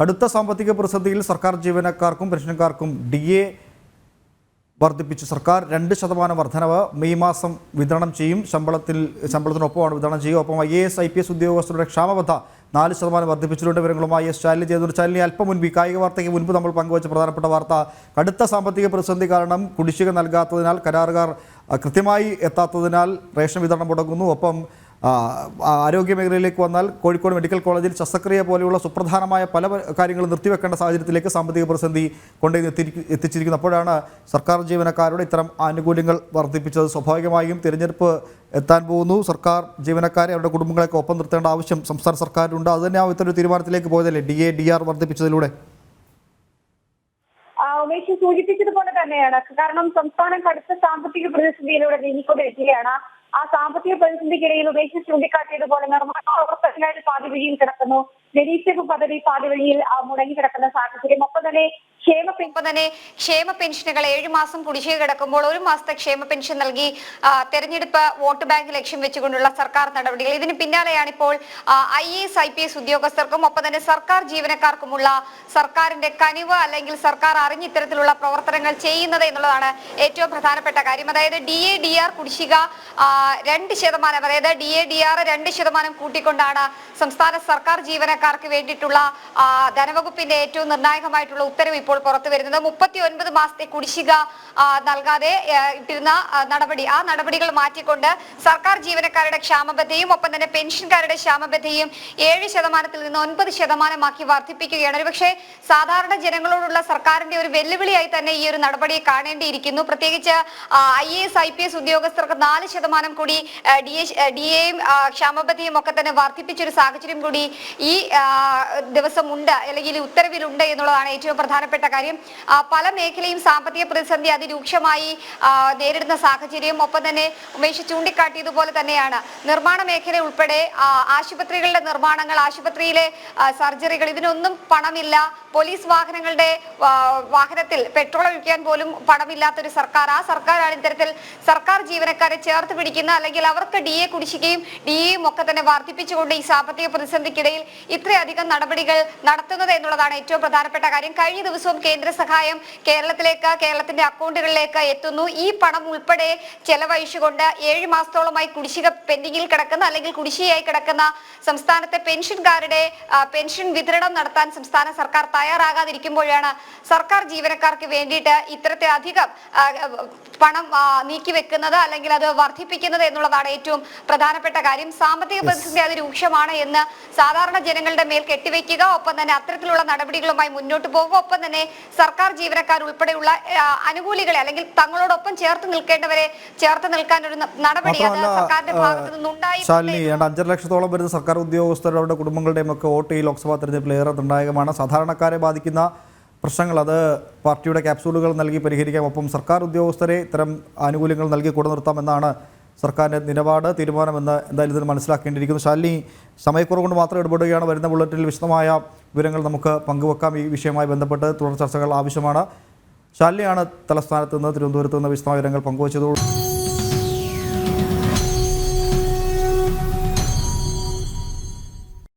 കടുത്ത സാമ്പത്തിക പ്രതിസന്ധിയിൽ സർക്കാർ ജീവനക്കാർക്കും പെൻഷൻകാർക്കും ഡി എ വർദ്ധിപ്പിച്ചു. സർക്കാർ രണ്ട് ശതമാനം വർധനവ് മെയ് മാസം വിതരണം ചെയ്യും. ശമ്പളത്തിൽ ശമ്പളത്തിനൊപ്പമാണ് വിതരണം ചെയ്യുക. ഒപ്പം I A S I P S ഉദ്യോഗസ്ഥരുടെ ക്ഷാമബദ്ധ നാല് ശതമാനം വർദ്ധിപ്പിച്ചിട്ടുണ്ട്. വിവരങ്ങളുമായി എസ് ചാനൽ ചെയ്തു ചാനലിനെ അല്പം മുൻപ് ഈ കായിക വാർത്തയ്ക്ക് മുൻപ് നമ്മൾ പങ്കുവച്ച പ്രധാനപ്പെട്ട വാർത്ത. കടുത്ത സാമ്പത്തിക പ്രതിസന്ധി കാരണം കുടിശ്ശിക നൽകാത്തതിനാൽ കരാറുകാർ കൃത്യമായി എത്താത്തതിനാൽ റേഷൻ വിതരണം മുടങ്ങുന്നു. ഒപ്പം ആരോഗ്യ മേഖലയിലേക്ക് വന്നാൽ കോഴിക്കോട് മെഡിക്കൽ കോളേജിൽ ശസ്ത്രക്രിയ പോലെയുള്ള സുപ്രധാനമായ പല കാര്യങ്ങളും നിർത്തിവെക്കേണ്ട സാഹചര്യത്തിലേക്ക് സാമ്പത്തിക പ്രതിസന്ധി എത്തിച്ചിരിക്കുന്നത് എത്തിച്ചിരിക്കുന്നു. അപ്പോഴാണ് സർക്കാർ ജീവനക്കാരുടെ ഇത്തരം ആനുകൂല്യങ്ങൾ വർദ്ധിപ്പിച്ചത്. സ്വാഭാവികമായും തിരഞ്ഞെടുപ്പ് എത്താൻ പോകുന്നു. സർക്കാർ ജീവനക്കാരെ അവരുടെ കുടുംബങ്ങളെയൊക്കെ ഒപ്പം നിർത്തേണ്ട ആവശ്യം സംസ്ഥാന സർക്കാരിനുണ്ട്. അതുതന്നെ ആ ഇത്തരം തീരുമാനത്തിലേക്ക് പോയതല്ലേ? ഡി എ ഡി ആർ വർദ്ധിപ്പിച്ചതിലൂടെ. സൂചിപ്പിച്ചതുപോലെ തന്നെയാണ്. കാരണം സംസ്ഥാനം കടുത്ത സാമ്പത്തിക പ്രതിസന്ധിയിലൂടെ നീങ്ങിക്കൊണ്ടിരിക്കുകയാണ്. ആ സാമ്പത്തിക പ്രതിസന്ധിക്കിടയിൽ ഉമേഷ് ചൂണ്ടിക്കാട്ടിയതുപോലെ നിർമ്മാണ പ്രവർത്തനങ്ങൾ പാതി വഴിയിൽ കിടക്കുന്നു. നിരീക്ഷക പദവി പാതി വഴിയിൽ ആ, മുടങ്ങിക്കിടക്കുന്ന സാഹചര്യം. ഒപ്പം തന്നെ ക്ഷേമ ഒപ്പം തന്നെ ക്ഷേമ പെൻഷനുകൾ ഏഴു മാസം കുടിശ്ശിക കിടക്കുമ്പോൾ ഒരു മാസത്തെ ക്ഷേമ പെൻഷൻ നൽകി തെരഞ്ഞെടുപ്പ് വോട്ട് ബാങ്ക് ലക്ഷ്യം വെച്ചുകൊണ്ടുള്ള സർക്കാർ നടപടികൾ. ഇതിന് പിന്നാലെയാണ് ഇപ്പോൾ I S I P S ഉദ്യോഗസ്ഥർക്കും ഒപ്പം തന്നെ സർക്കാർ ജീവനക്കാർക്കുമുള്ള സർക്കാരിന്റെ കനിവ് അല്ലെങ്കിൽ സർക്കാർ അറിഞ്ഞ് ഇത്തരത്തിലുള്ള പ്രവർത്തനങ്ങൾ ചെയ്യുന്നത് എന്നുള്ളതാണ് ഏറ്റവും പ്രധാനപ്പെട്ട കാര്യം. അതായത് ഡി എ ഡി ആർ കുടിശ്ശിക രണ്ട് ശതമാനം അതായത് ഡി എ ഡി ആർ രണ്ട് ശതമാനം കൂട്ടിക്കൊണ്ടാണ് സംസ്ഥാന സർക്കാർ ജീവനക്കാർക്ക് വേണ്ടിയിട്ടുള്ള ധനവകുപ്പിന്റെ ഏറ്റവും നിർണായകമായിട്ടുള്ള ഉത്തരവ് ഇപ്പോൾ പുറത്തു വരുന്നത്. മുപ്പത്തി ഒൻപത് മാസത്തെ കുടിശ്ശിക നൽകാതെ ഇട്ടിരുന്ന നടപടി. ആ നടപടികൾ മാറ്റിക്കൊണ്ട് സർക്കാർ ജീവനക്കാരുടെ ക്ഷാമബദ്ധയും ഒപ്പം തന്നെ പെൻഷൻകാരുടെ ക്ഷാമബദ്ധയും ഏഴ് ശതമാനത്തിൽ നിന്ന് ഒൻപത് ശതമാനമാക്കി വർദ്ധിപ്പിക്കുകയാണ്. ഒരുപക്ഷെ സാധാരണ ജനങ്ങളോടുള്ള സർക്കാരിന്റെ ഒരു വെല്ലുവിളിയായി തന്നെ ഈ ഒരു നടപടി കാണേണ്ടിയിരിക്കുന്നു. പ്രത്യേകിച്ച് I A S I P S ഉദ്യോഗസ്ഥർക്ക് നാല് ശതമാനം കൂടി ഡി എ ഡി എയും ക്ഷാമബദ്ധയും ഒക്കെ തന്നെ വർദ്ധിപ്പിച്ചൊരു സാഹചര്യം കൂടി ഈ ദിവസം ഉണ്ട് അല്ലെങ്കിൽ ഉത്തരവിലുണ്ട് എന്നുള്ളതാണ് ഏറ്റവും പ്രധാനപ്പെട്ട കാര്യം പല മേഖലയും സാമ്പത്തിക പ്രതിസന്ധി അതിരൂക്ഷമായി നേരിടുന്ന സാഹചര്യം ഒപ്പം തന്നെ ഉമേഷ് ചൂണ്ടിക്കാട്ടിയതുപോലെ തന്നെയാണ്. നിർമ്മാണ മേഖല ഉൾപ്പെടെ ആശുപത്രികളുടെ നിർമ്മാണങ്ങൾ ആശുപത്രിയിലെ സർജറികൾ ഇതിനൊന്നും പണമില്ല. പോലീസ് വാഹനങ്ങളുടെ വാഹനത്തിൽ പെട്രോൾ ഒഴിക്കാൻ പോലും പണമില്ലാത്തൊരു സർക്കാർ. ആ സർക്കാരാണ് ഇത്തരത്തിൽ സർക്കാർ ജീവനക്കാരെ ചേർത്ത് പിടിക്കുന്ന അല്ലെങ്കിൽ അവർക്ക് ഡി എ കുടിശ്ശികയും ഡി എയും ഒക്കെ തന്നെ വർദ്ധിപ്പിച്ചുകൊണ്ട് ഈ സാമ്പത്തിക പ്രതിസന്ധിക്കിടയിൽ ഇത്രയധികം നടപടികൾ നടത്തുന്നത് എന്നുള്ളതാണ് ഏറ്റവും പ്രധാനപ്പെട്ട കാര്യം. കഴിഞ്ഞ ദിവസവും കേന്ദ്ര സഹായം കേരളത്തിലേക്ക് കേരളത്തിന്റെ അക്കൗണ്ടുകളിലേക്ക് എത്തുന്നു. ഈ പണം ഉൾപ്പെടെ ചെലവഴിച്ചുകൊണ്ട് ഏഴ് മാസത്തോളമായി കുടിശ്ശിക പെൻഡിങ്ങിൽ കിടക്കുന്ന അല്ലെങ്കിൽ കുടിശ്ശികയായി കിടക്കുന്ന സംസ്ഥാനത്തെ പെൻഷൻകാരുടെ പെൻഷൻ വിതരണം നടത്താൻ സംസ്ഥാന സർക്കാർ തയ്യാറാകാതിരിക്കുമ്പോഴാണ് സർക്കാർ ജീവനക്കാർക്ക് വേണ്ടിയിട്ട് ഇത്തരത്തിലധികം അധികം പണം നീക്കി നീക്കിവെക്കുന്നത് അല്ലെങ്കിൽ അത് വർദ്ധിപ്പിക്കുന്നത് എന്നുള്ളതാണ് ഏറ്റവും പ്രധാനപ്പെട്ട കാര്യം. സാമ്പത്തിക പ്രതിസന്ധി അത് രൂക്ഷമാണ് എന്ന് സാധാരണ ജനങ്ങളുടെ മേൽ കെട്ടിവെക്കുക ഒപ്പം തന്നെ അത്തരത്തിലുള്ള നടപടികളുമായി മുന്നോട്ട് പോകുക ഒപ്പം തന്നെ സർക്കാർ ജീവനക്കാർ ഉൾപ്പെടെയുള്ള അനുകൂലികളെ അല്ലെങ്കിൽ തങ്ങളോടൊപ്പം ചേർത്ത് നിൽക്കേണ്ടവരെ ചേർത്ത് നിൽക്കാൻ ഒരു നടപടി അത് സർക്കാരിന്റെ ഭാഗത്തു നിന്നുണ്ടായി ശാലിനി ഏതാണ്ട് അഞ്ചര ലക്ഷത്തോളം വരുന്ന സർക്കാർ ഉദ്യോഗസ്ഥരുടെ അവരുടെ കുടുംബങ്ങളുടെയും ഒക്കെ വോട്ട് ഈ ലോക്സഭാ തെരഞ്ഞെടുപ്പിൽ ഏറെ നിർണായകമാണ്. സാധാരണക്കാരെ ബാധിക്കുന്ന പ്രശ്നങ്ങൾ അത് പാർട്ടിയുടെ ക്യാപ്സൂളുകൾ നൽകി പരിഹരിക്കാം. ഒപ്പം സർക്കാർ ഉദ്യോഗസ്ഥരെ ഇത്തരം ആനുകൂല്യങ്ങൾ നൽകി കൂടെ നിർത്താമെന്നാണ് സർക്കാരിന്റെ നിലപാട് തീരുമാനമെന്ന് എന്തായാലും ഇതിന് മനസ്സിലാക്കേണ്ടിയിരിക്കുന്നു. ശാലിനി സമയക്കുറവ് കൊണ്ട് മാത്രം ഇടപെടുകയാണ്. വരുന്ന ബുള്ളറ്റിൽ വിശദമായ വിവരങ്ങൾ നമുക്ക് പങ്കുവെക്കാം. ഈ വിഷയവുമായി ബന്ധപ്പെട്ട് തുടർ ചർച്ചകൾ ആവശ്യമാണ്. ശാലിനിയാണ് തലസ്ഥാനത്ത് നിന്ന് തിരുവനന്തപുരത്ത് നിന്ന് വിശദമായ വിവരങ്ങൾ പങ്കുവച്ചത്.